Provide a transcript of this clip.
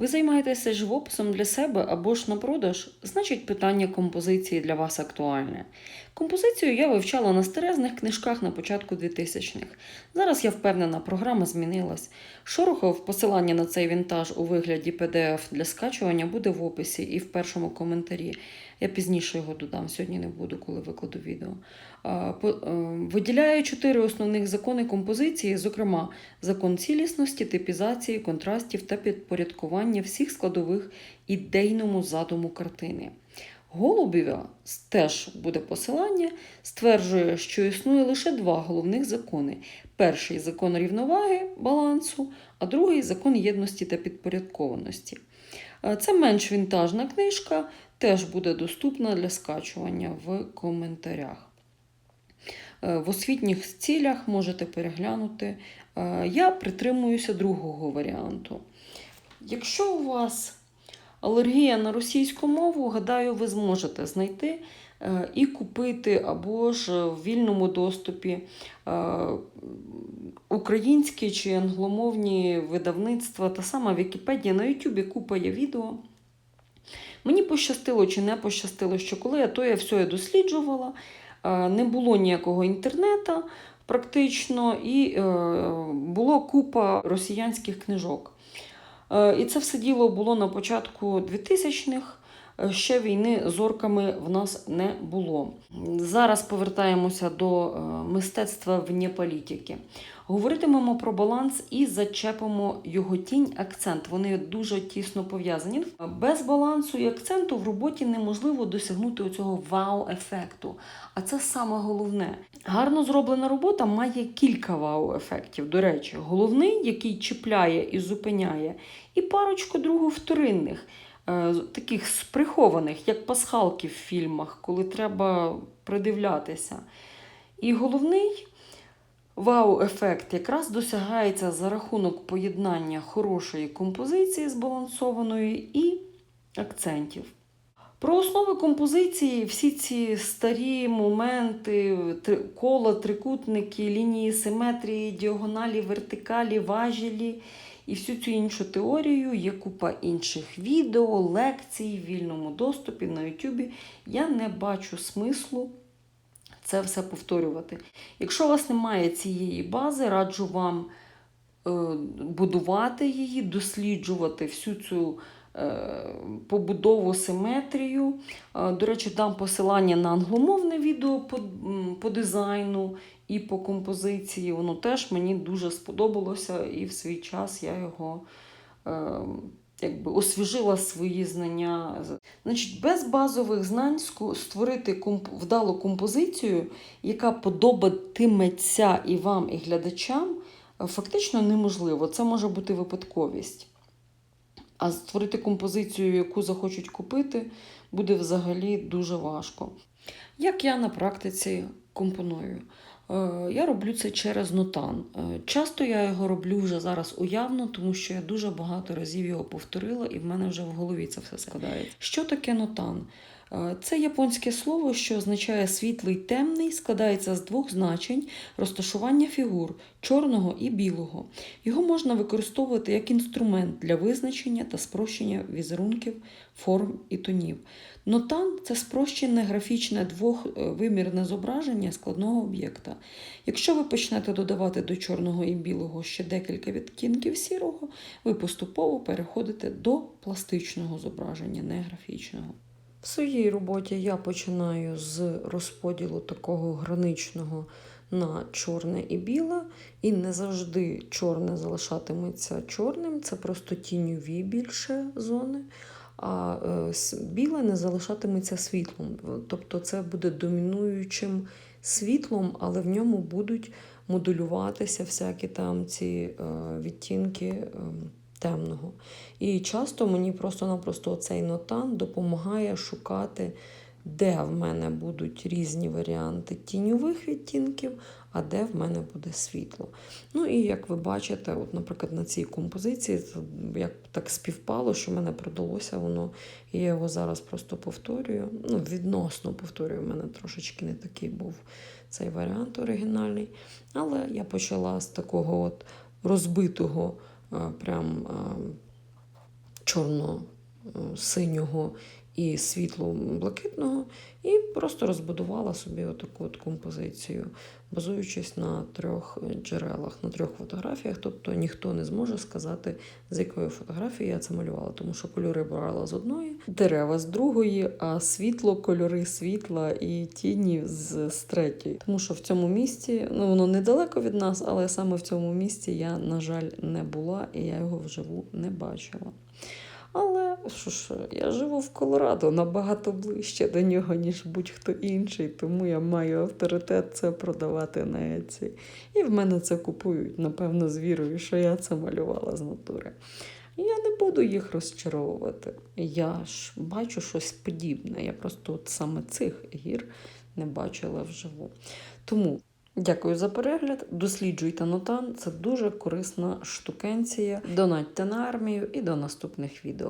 Ви займаєтеся живописом для себе або ж на продаж, значить питання композиції для вас актуальне. Композицію я вивчала на старезних книжках на початку 2000-х. Зараз я впевнена, програма змінилась. Шорохов посилання на цей вінтаж у вигляді PDF для скачування буде в описі і в першому коментарі. Я пізніше його додам, сьогодні не буду, коли викладу відео. Е, чотири основних закони композиції, зокрема, закон цілісності, типізації, контрастів та підпорядкування всіх складових ідейному задуму картини. Голубєва теж буде посилання, стверджує, що існує лише два головних закони: перший закон рівноваги, балансу, а другий закон єдності та підпорядкованості. Е, Це менш вінтажна книжка, теж буде доступна для скачування в коментарях. Е, В освітніх цілях можете переглянути. Е, Я притримуюся другого варіанту. Якщо у вас алергія на російську мову, гадаю, ви зможете знайти е, і купити або ж в вільному доступі е, українські чи англомовні видавництва, та сама Вікіпедія на Ютубі купа є відео. Мені пощастило чи не пощастило, що коли я то я все досліджувала, е, не було ніякого інтернету практично, і було купа росіянських книжок. Е, І це все діло було на початку 2000-х. Е, Ще війни з орками в нас не було. Зараз повертаємося до е, мистецтва вне політики. Говоритимемо про баланс і зачепимо його тінь, акцент. Вони дуже тісно пов'язані. Без балансу і акценту в роботі неможливо досягнути оцього вау-ефекту. А це саме головне. Гарно зроблена робота має кілька вау-ефектів. До речі, головний, який чіпляє і зупиняє, і парочку другу вторинних, таких сприхованих, як пасхалки в фільмах, коли треба придивлятися. І головний вау-ефект якраз досягається за рахунок поєднання хорошої композиції збалансованої і акцентів. Про основи композиції всі ці старі моменти, кола, трикутники, лінії симетрії, діагоналі, вертикалі, важелі і всю цю іншу теорію є купа інших відео, лекцій в вільному доступі на Ютубі. Я не бачу смислу це все повторювати. Якщо у вас немає цієї бази, раджу вам е, будувати її, досліджувати всю цю побудову, симетрію. Е, До речі, дам посилання на англомовне відео по, по дизайну і по композиції. Воно теж мені дуже сподобалося, і в свій час я його. е, Якби освіжила свої знання. Значить, без базових знань створити комп... вдалу композицію, яка подобатиметься і вам, і глядачам, е, фактично неможливо. Це може бути випадковість. А створити композицію, яку захочуть купити, буде взагалі дуже важко. Як я на практиці компоную? Е, Я роблю це через нотан. Е, Часто я його роблю вже зараз уявно, тому що я дуже багато разів його повторила, і в мене вже в голові це все складається. Що таке нотан? Е, Це японське слово, що означає світлий темний, складається з двох значень розташування фігур чорного і білого. Його можна використовувати як інструмент для визначення та спрощення візерунків, форм і тонів. Нотан це спрощене графічне двохвимірне зображення складного об'єкта. Якщо ви почнете додавати до чорного і білого ще декілька відтінків сірого, ви поступово переходите до пластичного зображення, не графічного. В своїй роботі я починаю з розподілу такого граничного на чорне і біле, і не завжди чорне залишатиметься чорним, це просто тіньові більше зони. А е, біле не залишатиметься світлом. Тобто це буде домінуючим світлом, але в ньому будуть моделюватися всякі там ці е, відтінки е, темного. І часто мені просто-напросто цей нотан допомагає шукати, де в мене будуть різні варіанти тіньових відтінків, а де в мене буде світло. Ну і як ви бачите, от, наприклад, на цій композиції, як так співпало, що мене продалося воно, і я його зараз просто повторюю. Ну, відносно повторюю, в мене трошечки не такий був цей варіант оригінальний. Але я почала з такого от розбитого, прям. чорно-синього і світло-блакитного, і просто розбудувала собі отаку от композицію, базуючись на трьох джерелах, на трьох фотографіях. Тобто ніхто не зможе сказати, з якої фотографії я це малювала, тому що кольори брала з одної, дерева з другої, а світло, кольори світла і тіні з, з третьої. Тому що в цьому місті, ну воно недалеко від нас, але саме в цьому місті я, на жаль, не була і я його вживу не бачила. Але що ж, я живу в Колорадо набагато ближче до нього, ніж будь-хто інший, тому я маю авторитет це продавати на Etsy. І в мене це купують, напевно, з вірою, що я це малювала з натури. Я не буду їх розчаровувати. Я ж бачу щось подібне. Я просто от саме цих гір не бачила вживу. Тому Дякую за перегляд. Досліджуйте нотан. Це дуже корисна штукенція. Донатьте на армію і до наступних відео.